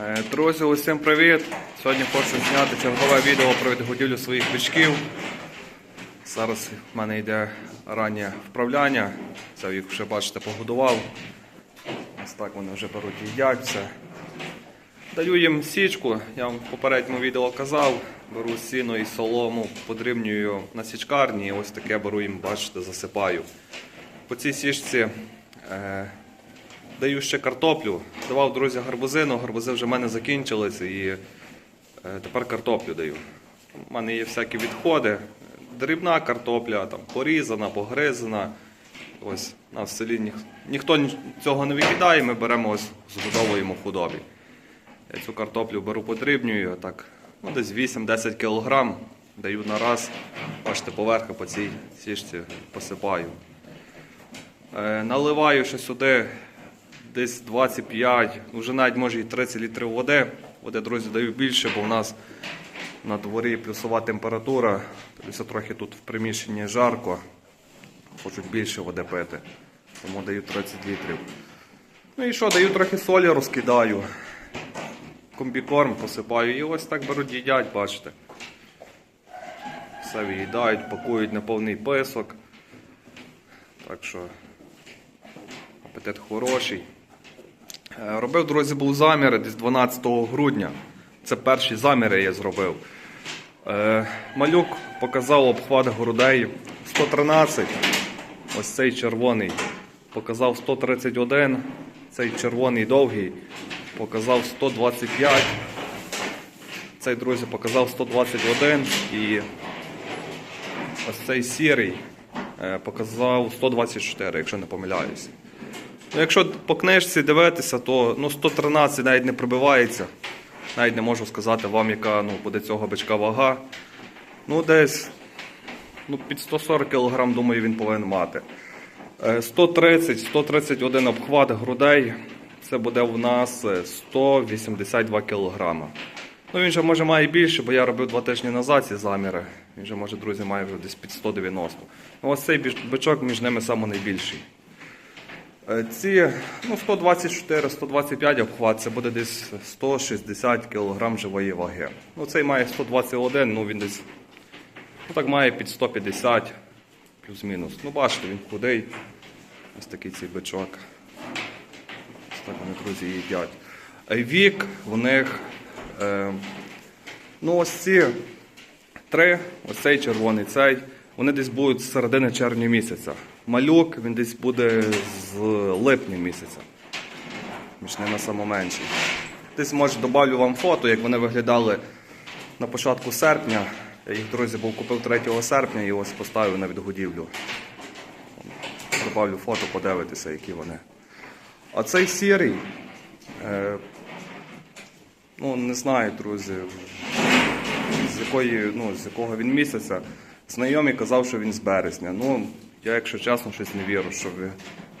Е, Друзі, усім привіт! Сьогодні хочу зняти чергове відео про відгодівлю своїх бичків. Зараз в мене йде раннє вправляння. Це їх вже бачите, погодував. Ось так вони вже беруть і їдять все. Даю їм січку, я вам в попередньому відео казав. Беру сіно і солому, подрібнюю на січкарні, і ось таке беру їм, бачите, засипаю. По цій січці е, Даю ще картоплю. Давав друзі гарбузину, гарбузи вже в мене закінчилися і е, тепер картоплю даю. У мене є всякі відходи. Дрібна картопля, там, порізана, погризана. Ось на селі ніх, ніхто цього не викидає, ми беремо ось збудовуємо в худобі. Я цю картоплю беру подрібнюю, так, ну, десь 8-10 кг даю на раз. Бачите, поверху по цій сішці посипаю. Е, наливаю ще сюди десь 25, ну, вже навіть може і 30 літрів води. Води, друзі, даю більше, бо в нас на дворі плюсова температура. Тобто трохи тут в приміщенні жарко. Хочуть більше води пити. Тому даю 30 літрів. Ну і що, даю трохи солі, розкидаю. Комбікорм посипаю і ось так беруть, їдять, бачите. Все виїдають, пакують на повний писок. Так що апетит хороший. Е, Робив, друзі, був заміри десь 12 грудня. Це перші заміри я зробив. Е, Малюк показав обхват грудей 113. Ось цей червоний показав 131. Цей червоний довгий показав 125. Цей, друзі, показав 121. І ось цей сірий е, показав 124, якщо не помиляюся. Ну, якщо по книжці дивитися, то ну, 113 навіть не пробивається. Навіть не можу сказати вам, яка ну, буде цього бичка вага. Ну, десь ну, під 140 кг, думаю, він повинен мати. Е, 130-131 обхват грудей. Це буде в нас е, 182 кг. Ну, він же може має більше, бо я робив два тижні назад ці заміри. Він же, може, друзі, має вже десь під 190. Ну, ось цей бичок між ними найбільший. Е, Ці ну, 124-125 обхват, це буде десь 160 кг живої ваги. Ну, цей має 121, ну він десь ну, так має під 150 плюс-мінус. Ну, бачите, він худий. Ось такий цей бичок. Ось так вони, друзі, їдять. Е, Вік в них. Е, ну, ось ці три, ось цей червоний, цей. Вони десь будуть з середини червня місяця. Малюк він десь буде з липня місяця. Між ними найменший. Десь може добавлю вам фото, як вони виглядали на початку серпня. Я їх, друзі, був купив 3 серпня і ось поставив на відгодівлю. Добавлю фото, подивитися, які вони. А цей сірий, е, ну не знаю, друзі, з якої, ну, з якого він місяця. Знайомий казав, що він з березня. Ну, я, якщо чесно, щось не вірю, що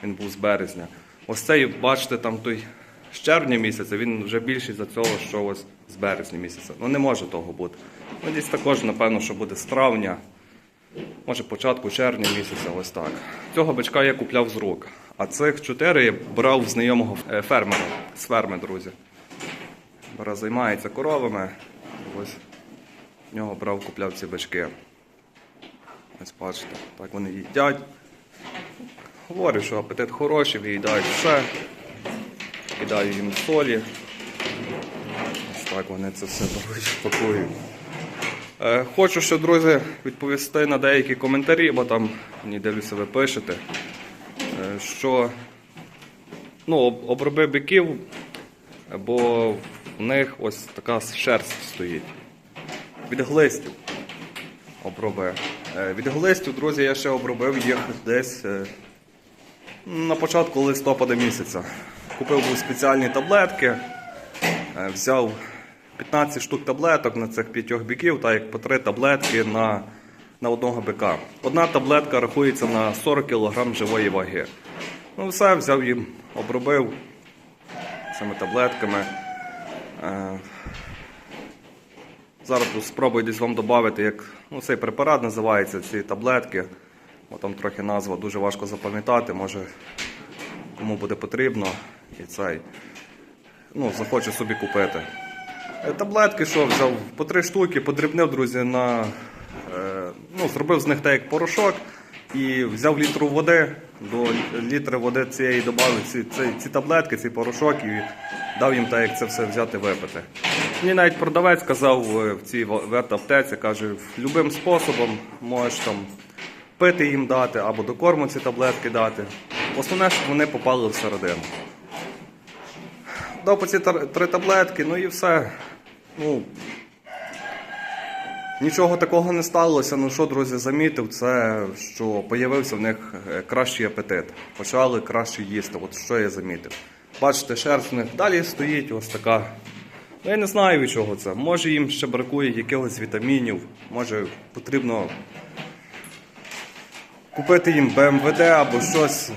він був з березня. Ось цей, бачите, там той з червня місяця, він вже більший за цього, що ось з березня місяця. Ну не може того бути. Ну, десь також, напевно, що буде з травня, може початку червня місяця, ось так. Цього бичка я купляв з рук. А цих чотири я брав знайомого е, фермера з ферми, друзі. Бара займається коровами. Ось в нього брав, купляв ці бички. Ось бачите, так вони їдять. Говорю, що апетит хороший, виїдають все. Кидаю їм солі. Ось так вони це все беруть, пакують. Е, Хочу ще, друзі, відповісти на деякі коментарі, бо там мені дивлюся, ви пишете, е, що ну, об- оброби биків, бо в них ось така шерсть стоїть. Від глистів оброби. Е, Від глистів, друзі, я ще обробив їх десь е, на початку листопада місяця. Купив був спеціальні таблетки, е, взяв 15 штук таблеток на цих п'ятьох биків, так як по 3 таблетки на, на одного бика. Одна таблетка рахується на 40 кг живої ваги. Ну, все, взяв їм, обробив цими таблетками. Зараз спробую десь вам додати, як ну, цей препарат називається, ці таблетки. Бо там трохи назва дуже важко запам'ятати, може кому буде потрібно. І цей. ну, захоче собі купити. Е, Таблетки, що взяв по три штуки, подрібнив, друзі, на, е, ну, зробив з них так як порошок і взяв літру води, до літри води цієї додав ці, ці, ці таблетки, цей порошок і дав їм так, як це все взяти випити. Мені навіть продавець сказав е, в цій ветаптеці, каже, любим способом можеш там пити їм дати або до корму ці таблетки дати. Основне, щоб вони попали всередину. Дав по ці три таблетки, ну і все. Ну, нічого такого не сталося. Ну що, друзі, замітив, це що з'явився в них е, кращий апетит. Почали краще їсти. От що я замітив. Бачите, шерсть в них далі стоїть, ось така. Ну, я не знаю від чого це. Може їм ще бракує якихось вітамінів, може потрібно купити їм БМВД або щось,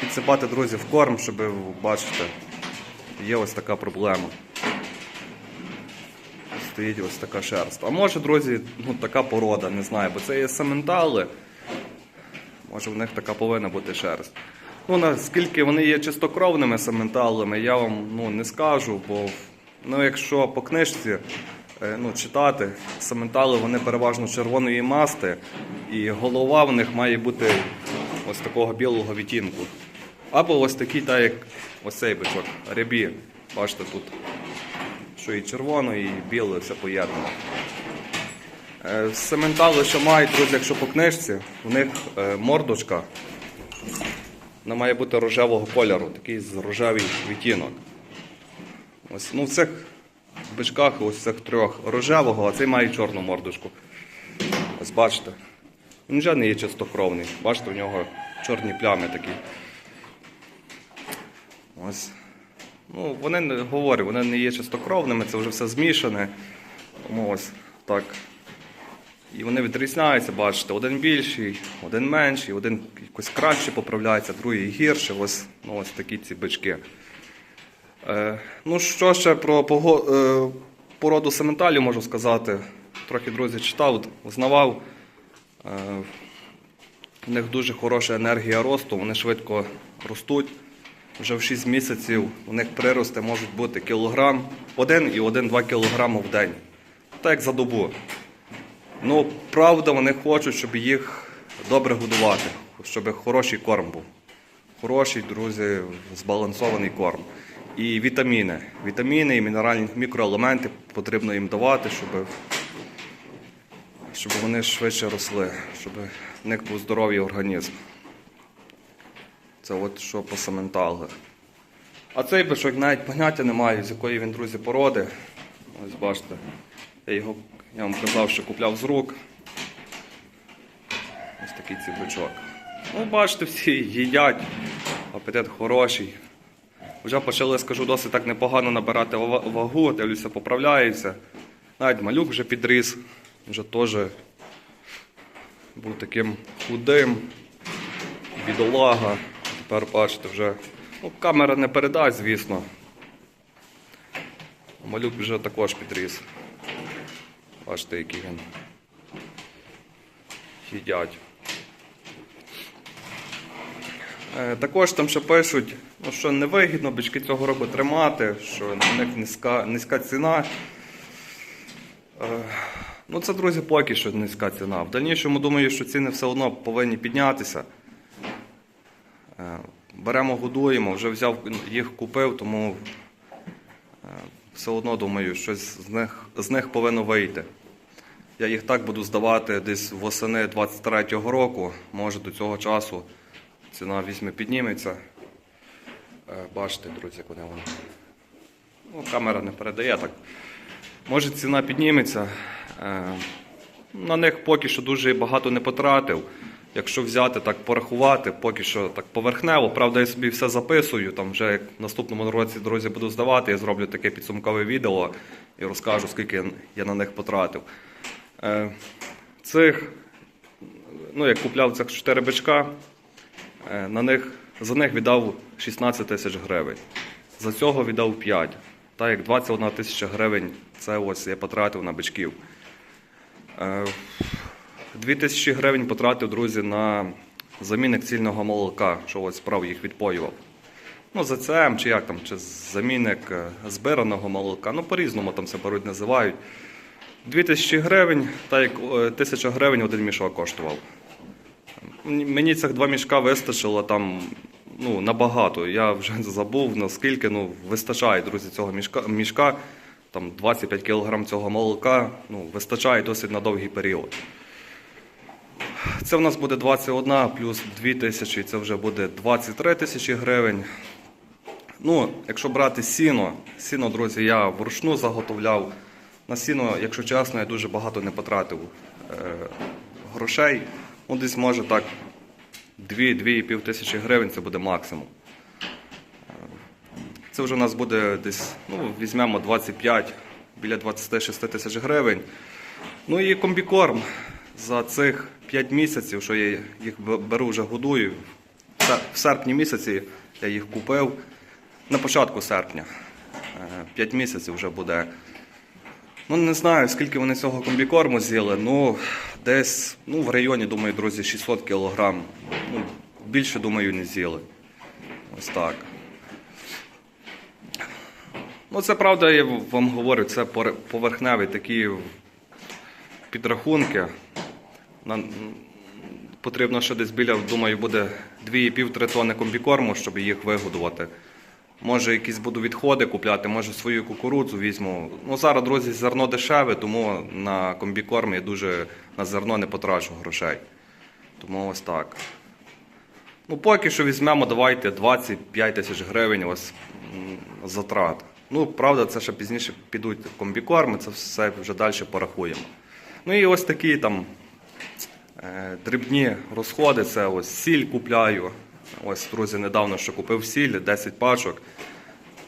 підсипати друзі в корм, щоб бачите, є ось така проблема. Стоїть ось така шерсть. А може, друзі, ну така порода, не знаю, бо це є сементали. Може в них така повинна бути шерсть. Ну, наскільки вони є чистокровними сементалами, я вам ну, не скажу, бо ну, якщо по книжці е, ну, читати, сементали вони переважно червоної масти, і голова в них має бути ось такого білого відтінку. Або ось такий, так як ось цей бичок, рябі. Бачите, тут що і червоно, і біле все поєднано. Е, Сементали, що мають, друзі, якщо по книжці, у них е, мордочка вона має бути рожевого кольору, такий рожевий відтінок. Ось, ну, в цих бичках, ось цих трьох рожевого, а цей має чорну мордочку. Ось бачите. Він вже не є чистокровний. Бачите, в нього чорні плями такі. Ось. Ну, вони не говорю, вони не є чистокровними, це вже все змішане. Ось так. І вони відрізняються, бачите, один більший, один менший, один якось краще поправляється, другий гірше. Ось, ну, ось такі ці бички. Е, ну, що ще про пого- е, породу сементалів можу сказати. Трохи друзі читав, узнавав. Е, в них дуже хороша енергія росту, вони швидко ростуть. Вже в 6 місяців у них прирости можуть бути кілограм, 1 і 1-2 кілограми в день. Так як за добу. Ну, правда, вони хочуть, щоб їх добре годувати, щоб хороший корм був. Хороший, друзі, збалансований корм. І вітаміни. Вітаміни і мінеральні мікроелементи потрібно їм давати, щоб, щоб вони швидше росли, щоб в них був здоровий організм. Це от що по сементалах. А цей бичок навіть поняття не маю, з якої він, друзі, породи. Ось бачите, я його, я вам казав, що купляв з рук. Ось такий цибичок. Ну, бачите, всі їдять, апетит хороший. Вже почали, скажу, досить так непогано набирати вагу, дивлюся, поправляються. Навіть малюк вже підріс, вже теж був таким худим, бідолага. Тепер бачите, вже ну, камера не передасть, звісно. Малюк вже також підріс. Бачите, який він. Їдять. Е, Також там ще пишуть, ну, що невигідно бички цього року тримати, що на них низька, низька ціна. Е, Ну, це, друзі, поки що низька ціна. В дальнішому думаю, що ціни все одно повинні піднятися. Беремо, годуємо, вже взяв їх купив, тому е, все одно думаю, щось з них, з них повинно вийти. Я їх так буду здавати десь восени 23-го року. Може до цього часу ціна візьме підніметься. Е, Бачите, друзі, вони вони. Ну, камера не передає так. Може ціна підніметься. Е, На них поки що дуже багато не потратив. Якщо взяти так порахувати, поки що так поверхнево. Правда, я собі все записую. Там вже як в наступному році друзі буду здавати, я зроблю таке підсумкове відео і розкажу, скільки я на них потратив. Е, Цих, ну як купляв цих 4 бичка, е, на них, за них віддав 16 тисяч гривень. За цього віддав 5. Так як 21 тисяча гривень це ось я потратив на бичків. Е, 2 тисячі гривень потратив, друзі, на замінник цільного молока, що ось справ їх відпоював. ну, ЗЦМ, чи як там, чи замінник е, збираного молока. Ну, по-різному там це беруть, називають. 2000 гривень, так як е, 1000 гривень один мішок коштував. Мені цих два мішка вистачило там ну, набагато. Я вже забув наскільки ну, вистачає, друзі, цього мішка, мішка. Там 25 кг цього молока ну, вистачає досить на довгий період. Це в нас буде 21 плюс 2 тисячі, це вже буде 23 тисячі гривень. Ну, якщо брати сіно, сіно, друзі, я вручну заготовляв. На сіно, якщо чесно, я дуже багато не потратив е, грошей. Ну, десь може так 2-2,5 тисячі гривень це буде максимум. Е, Це вже у нас буде десь, ну, візьмемо 25, біля 26 тисяч гривень. Ну і комбікорм за цих 5 місяців, що я їх беру вже годую. В серпні місяці я їх купив. На початку серпня. 5 місяців вже буде. Ну, не знаю, скільки вони цього комбікорму з'їли. Ну, десь ну, в районі, думаю, друзі, 600 кілограм. Ну, більше, думаю, не з'їли. Ось так. Ну, це правда, я вам говорю, це поверхневі такі підрахунки. Потрібно ще десь біля, думаю, буде 2,5-3 тонни комбікорму, щоб їх вигодувати. Може, якісь буду відходи купляти, може свою кукурудзу візьму. Ну, зараз, друзі, зерно дешеве, тому на комбікорм я дуже на зерно не потрачу грошей. Тому ось так. Ну, поки що візьмемо, давайте 25 тисяч гривень ось затрат. Ну, правда, це ще пізніше підуть комбікорми, це все вже далі порахуємо. Ну і ось такі там дрібні розходи, це ось сіль купляю. Ось, друзі, недавно що купив сіль, 10 пачок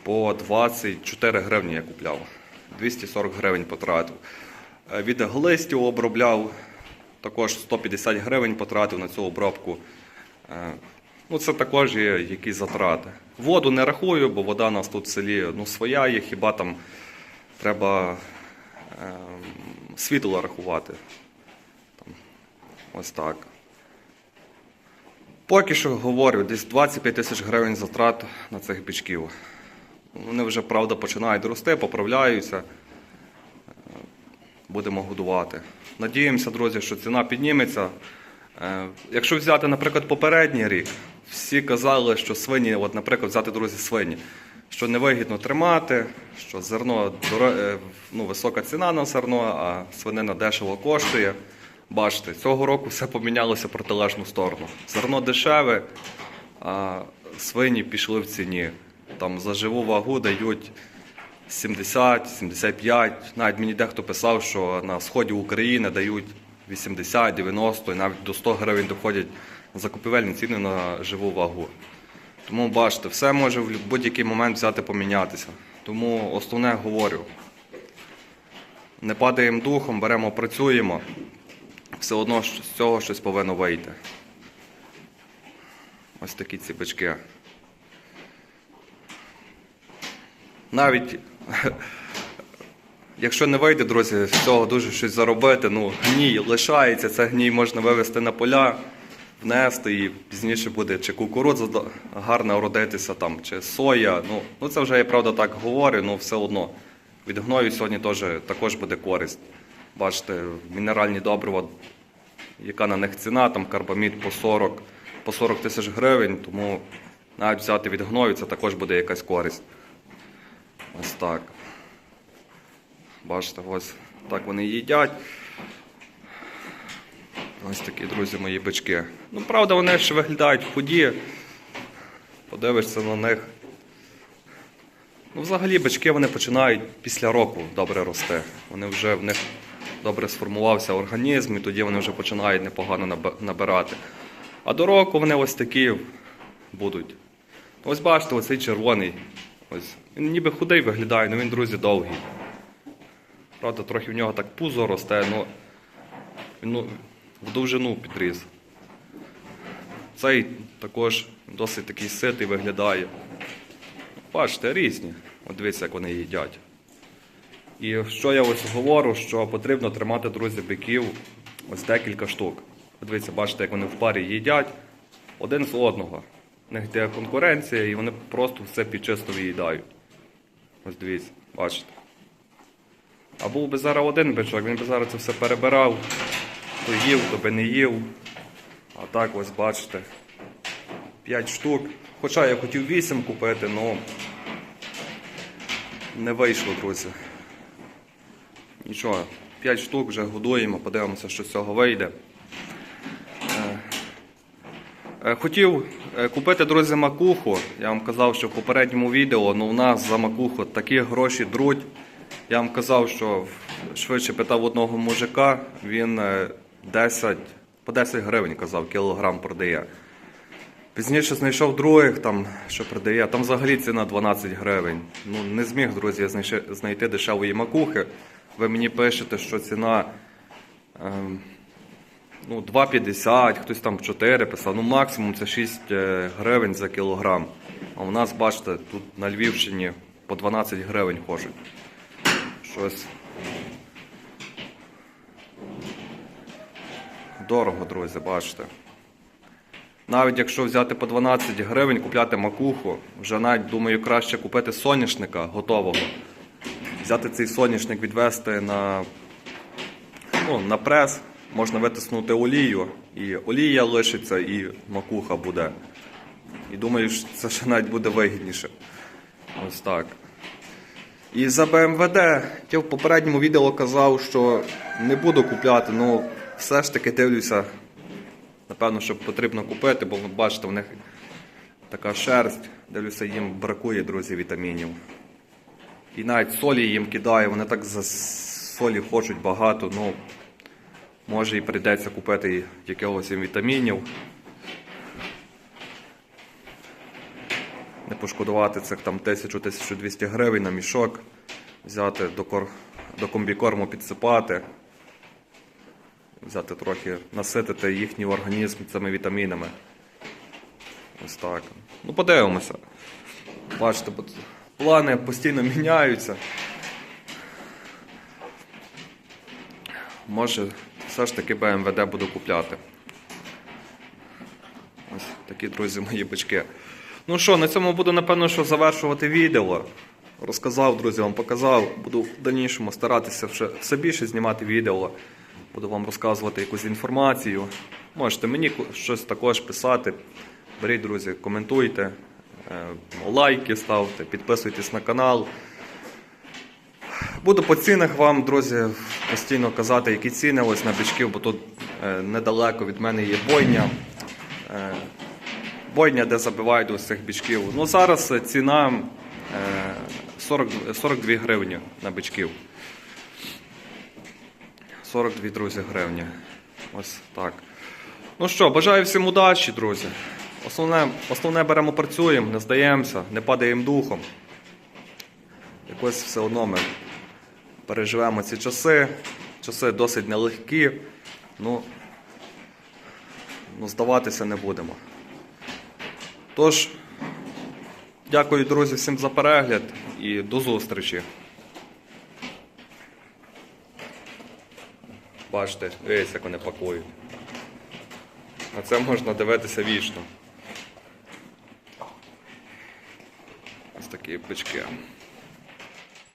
по 24 гривні я купляв. 240 гривень потратив. Е, Від глистів обробляв, також 150 гривень потратив на цю обробку. Е, Ну, це також є якісь затрати. Воду не рахую, бо вода у нас тут в селі ну, своя є, хіба там треба е, світло рахувати. Ось так. Поки що говорю, десь 25 тисяч гривень затрат на цих бичків. Вони вже, правда, починають рости, поправляються. Будемо годувати. Надіємося, друзі, що ціна підніметься. Е, Якщо взяти, наприклад, попередній рік, всі казали, що свині, от, наприклад, взяти, друзі, свині, що невигідно тримати, що зерно е, ну, висока ціна на зерно, а свинина дешево коштує. Бачите, цього року все помінялося в протилежну сторону. Зерно дешеве, а свині пішли в ціні. Там за живу вагу дають 70, 75. Навіть мені дехто писав, що на сході України дають 80, 90 і навіть до 100 гривень доходять закупівельні ціни на живу вагу. Тому бачите, все може в будь-який момент взяти помінятися. Тому основне говорю: не падаємо духом, беремо, працюємо. Все одно з цього щось повинно вийти. Ось такі ці бички. Навіть якщо не вийде, друзі, з цього дуже щось заробити, ну, гній лишається, це гній можна вивезти на поля, внести і пізніше буде чи кукурудза гарно родитися, там, чи соя. Ну, ну це вже я правда так говорю, але все одно. Від гною сьогодні також буде користь. Бачите, мінеральні добрива, яка на них ціна, там карбамід по 40, по 40 тисяч гривень, тому навіть взяти від гною це також буде якась користь. Ось так. Бачите, ось так вони їдять. Ось такі, друзі, мої бички. Ну, правда, вони ще виглядають худі. Подивишся на них. Ну, взагалі, бички вони починають після року добре рости. Вони вже в них добре сформувався організм, і тоді вони вже починають непогано набирати. А до року вони ось такі будуть. Ось бачите, оцей червоний. Ось. Він ніби худий виглядає, але він, друзі, довгий. Правда, трохи в нього так пузо росте, ну, він, ну в довжину підріс. Цей також досить такий ситий виглядає. Бачите, різні. От дивіться, як вони їдять. І що я ось говорю, що потрібно тримати, друзі, биків ось декілька штук. Дивіться, бачите, як вони в парі їдять один з одного. в них йде конкуренція, і вони просто все підчисто виїдають. Ось дивіться, бачите. А був би зараз один бичок, він би зараз це все перебирав, то їв, то би не їв. А так ось бачите. 5 штук. Хоча я хотів 8 купити, але не вийшло, друзі. Нічого, 5 штук вже годуємо, подивимося, що з цього вийде. Е, е, Хотів е, купити, друзі, макуху. Я вам казав, що в попередньому відео ну, у нас за макуху такі гроші друуть. Я вам казав, що швидше питав одного мужика, він е, 10, по 10 гривень казав, кілограм продає. Пізніше знайшов других, там, що продає, там взагалі ціна 12 гривень. Ну, не зміг, друзі, знайти дешевої макухи. Ви мені пишете, що ціна ем, ну, 2,50, хтось там 4 писав, ну максимум це 6 е, гривень за кілограм. А у нас, бачите, тут на Львівщині по 12 гривень хочуть. Щось. Дорого, друзі, бачите. Навіть якщо взяти по 12 гривень, купляти макуху, вже навіть думаю краще купити соняшника готового. Взяти цей соняшник, відвести на, ну, на прес, можна витиснути олію, і олія лишиться, і макуха буде. І думаю, що це ще навіть буде вигідніше. Ось так. І за БМВД я в попередньому відео казав, що не буду купляти, ну все ж таки дивлюся. Напевно, що потрібно купити, бо бачите, в них така шерсть. Дивлюся, їм бракує, друзі, вітамінів. І навіть солі їм кидаю, вони так за солі хочуть багато, ну може і прийдеться купити якогось їм вітамінів. Не пошкодувати цих там 1000-1200 гривень на мішок, взяти до, кор... до комбікорму підсипати, взяти трохи, наситити їхній організм цими вітамінами. Ось так. Ну, подивимося. Бачите, плани постійно міняються. Може, все ж таки БМВД буду купляти. Ось такі, друзі, мої бички. Ну що, на цьому буду, напевно, що завершувати відео. Розказав, друзі, вам показав. Буду в дальнішому старатися ще все більше знімати відео. Буду вам розказувати якусь інформацію. Можете мені щось також писати. Беріть, друзі, коментуйте, лайки ставте, підписуйтесь на канал. Буду по цінах вам, друзі, постійно казати, які ціни ось на бичків, бо тут е, недалеко від мене є бойня. Е, бойня, де забивають ось цих бичків. Ну зараз е, ціна е, 40, 42 гривні на бичків. 42, друзі, гривні. Ось так. Ну що, бажаю всім удачі, друзі. Основне, основне беремо, працюємо, не здаємося, не падаємо духом. Якось все одно ми переживемо ці часи. Часи досить нелегкі. Ну, ну здаватися не будемо. Тож, дякую, друзі, всім за перегляд і до зустрічі. Бачите, дивіться, як вони пакують. На це можна дивитися вічно. Такі бички.